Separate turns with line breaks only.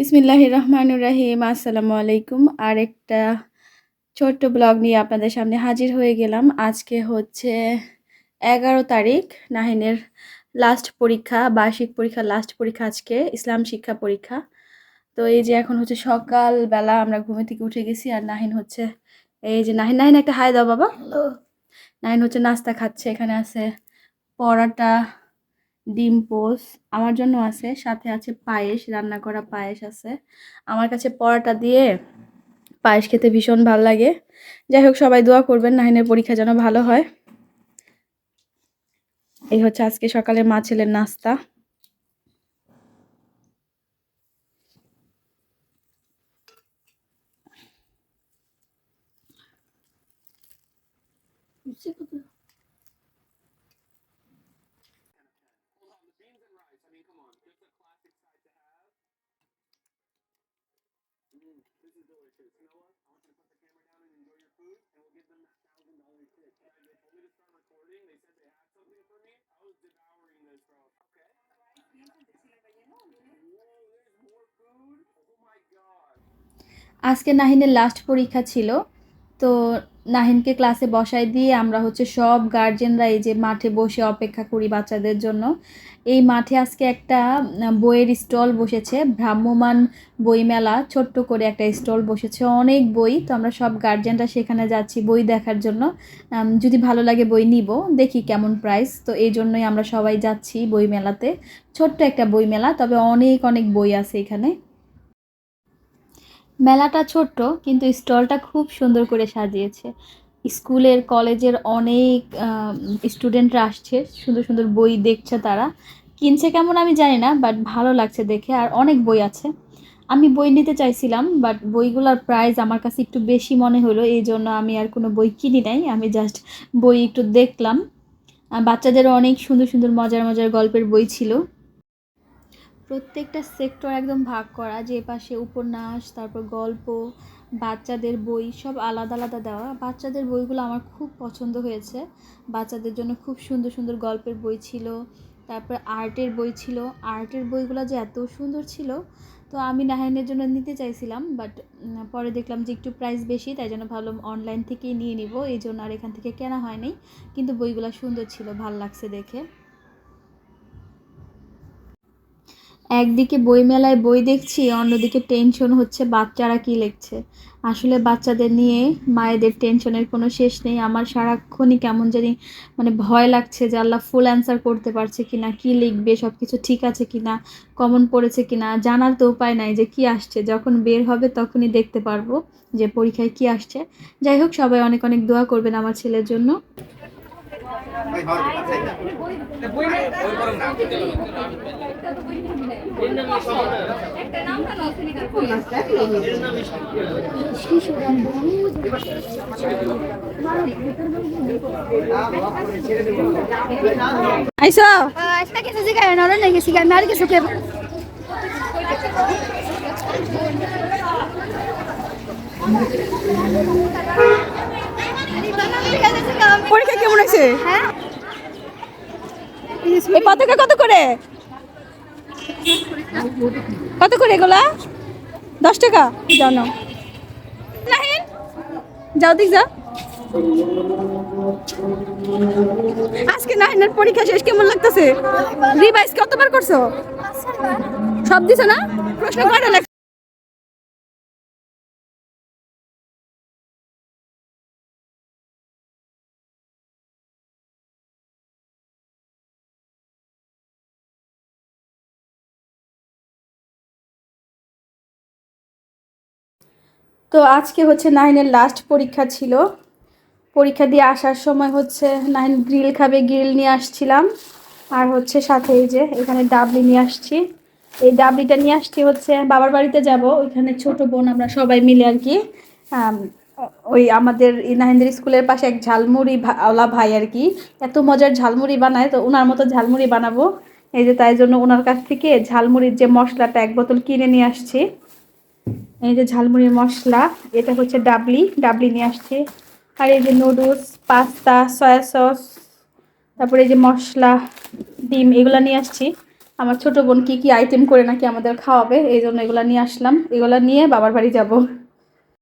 বিসমিল্লাহ রহমানুর রাহিম। আসসালামু আলাইকুম। আর একটা ছোট্ট ব্লগ নিয়ে আপনাদের সামনে হাজির হয়ে গেলাম। আজকে হচ্ছে এগারো তারিখ নাহিনের লাস্ট পরীক্ষা বার্ষিক পরীক্ষা লাস্ট পরীক্ষা আজকে ইসলাম শিক্ষা পরীক্ষা। তো এই যে এখন হচ্ছে সকালবেলা আমরা ঘুমে থেকে উঠে গেছি আর নাহিন হচ্ছে এই যে নাহিন নাহিন একটা হাই দাও বাবা। নাহিন হচ্ছে নাস্তা খাচ্ছে এখানে আছে পরোটা ডিম পোস আমার জন্য আছে, সাথে আছে পায়েস, রান্না করা পায়েস আছে। আমার কাছে পরোটা দিয়ে পায়েস খেতে ভীষণ ভালো লাগে। যাই হোক, সবাই দোয়া করবেন, নাহিনের পরীক্ষা যেন ভালো হয়। এই হচ্ছে আজকে সকালে মা ছেলের নাস্তা। আজকে নাহিনের লাস্ট পরীক্ষা ছিল। তো নাহিনকে ক্লাসে বসাই দিয়ে আমরা হচ্ছে সব গার্জেনরা এই যে মাঠে বসে অপেক্ষা করি বাচ্চাদের জন্য। এই মাঠে আজকে একটা বইয়ের স্টল বসেছে ভ্রাম্যমান বইমেলা, ছোট্ট করে একটা স্টল বসেছে, অনেক বই। তো আমরা সব গার্জেনরা সেখানে যাচ্ছি বই দেখার জন্য। যদি ভালো লাগে বই নিব, দেখি কেমন প্রাইস তো এই জন্যই আমরা সবাই যাচ্ছি বই মেলাতে ছোট্ট একটা বই মেলা তবে অনেক অনেক বই আছে এখানে। মেলাটা ছোট্ট, কিন্তু স্টলটা খুব সুন্দর করে সাজিয়েছে। স্কুলের, কলেজের অনেক স্টুডেন্টরা আসছে, সুন্দর সুন্দর বই দেখছে তারা। কিনছে কেমন আমি জানি না বাট ভালো লাগছে দেখে, আর অনেক বই আছে। আমি বই নিতে চাইছিলাম বাট বইগুলোর প্রাইস আমার কাছে একটু বেশি মনে হলো, এই জন্য আমি আর কোনো বই কিনি নাই, আমি জাস্ট বই একটু দেখলাম। বাচ্চাদের অনেক সুন্দর সুন্দর মজার মজার গল্পের বই ছিল। প্রত্যেকটা সেক্টর একদম ভাগ করা, যে পাশে উপন্যাস, তারপর গল্প, বাচ্চাদের বই, সব আলাদা আলাদা দেওয়া। বাচ্চাদের বইগুলো আমার খুব পছন্দ হয়েছে। বাচ্চাদের জন্য খুব সুন্দর সুন্দর গল্পের বই ছিল, তারপর আর্টের বই ছিল। আর্টের বইগুলো যে এত সুন্দর ছিল, তো আমি নাহাইনের জন্য নিতে চাইছিলাম বাট পরে দেখলাম যে একটু প্রাইস বেশি, তাই জন্য ভাবলাম অনলাইন থেকেই নিয়ে নিব, এই জন্য আর এখান থেকে কেনা হয়নি। কিন্তু বইগুলো সুন্দর ছিল, ভালো লাগছে দেখে। একদিকে বইমেলায় বই দেখছি, অন্যদিকে টেনশন হচ্ছে বাচ্চারা কি লিখছে। আসলে বাচ্চাদের নিয়ে মায়েদের টেনশনের কোনো শেষ নেই। আমার সারাক্ষণই কেমন জানি মানে ভয় লাগছে যে আল্লাহ ফুল অ্যান্সার করতে পারছে কি না কী লিখবে সব কিছু ঠিক আছে কি না কমন পড়েছে কি না জানার তো উপায় নাই যে কি আসছে। যখন বের হবে তখনই দেখতে পারব যে পরীক্ষায় কি আসছে। যাই হোক, সবাই অনেক অনেক দোয়া করবেন আমার ছেলের জন্য। আইসো
Ah, se siga en orden, que siga en que se que
পরীক্ষা কেমন হয়েছে?
হ্যাঁ
এই পতাকা কত করে? কত করে এগুলা? দশ টাকা? জানো নাহিন, যাও দিক যাও আজকে নাহিনের পরীক্ষা শেষ কেমন লাগতেছে? রিভাইজ কতবার করছ? সব দিছো না? প্রশ্ন কয়টা তো আজকে হচ্ছে নাইনের লাস্ট পরীক্ষা ছিল। পরীক্ষা দিয়ে আসার সময় হচ্ছে নাইন গ্রিল খাবে গ্রিল নিয়ে আসছিলাম। আর হচ্ছে সাথে এই যে এখানে ডাবলি নিয়ে আসছি। এই ডাবলিটা নিয়ে আসছি হচ্ছে বাবার বাড়িতে যাব। ওইখানে ছোট বোন আমরা সবাই মিলে আর কি ওই আমাদের নাহিন্দের স্কুলের পাশে এক ঝালমুড়ি ওলা ভাই আর কি। এত মজার ঝালমুড়ি বানায়, তো ওনার মতো ঝালমুড়ি বানাবো। এই যে তাই জন্য ওনার কাছ থেকে ঝালমুড়ির যে মশলাটা এক বোতল কিনে নিয়ে আসছি। এই যে ঝালমুড়ির মশলা, এটা হচ্ছে ডাবলি। ডাবলি নিয়ে আসছে। আর এই যে নুডলস, পাস্তা, সয়া সস, তারপরে এই যে মশলা, ডিম, এগুলো নিয়ে আসছি। আমার ছোটো বোন কী কী আইটেম করে নাকি আমাদের খাওয়াবে, এই জন্য এগুলো নিয়ে আসলাম। এগুলো নিয়ে বাবার বাড়ি যাব।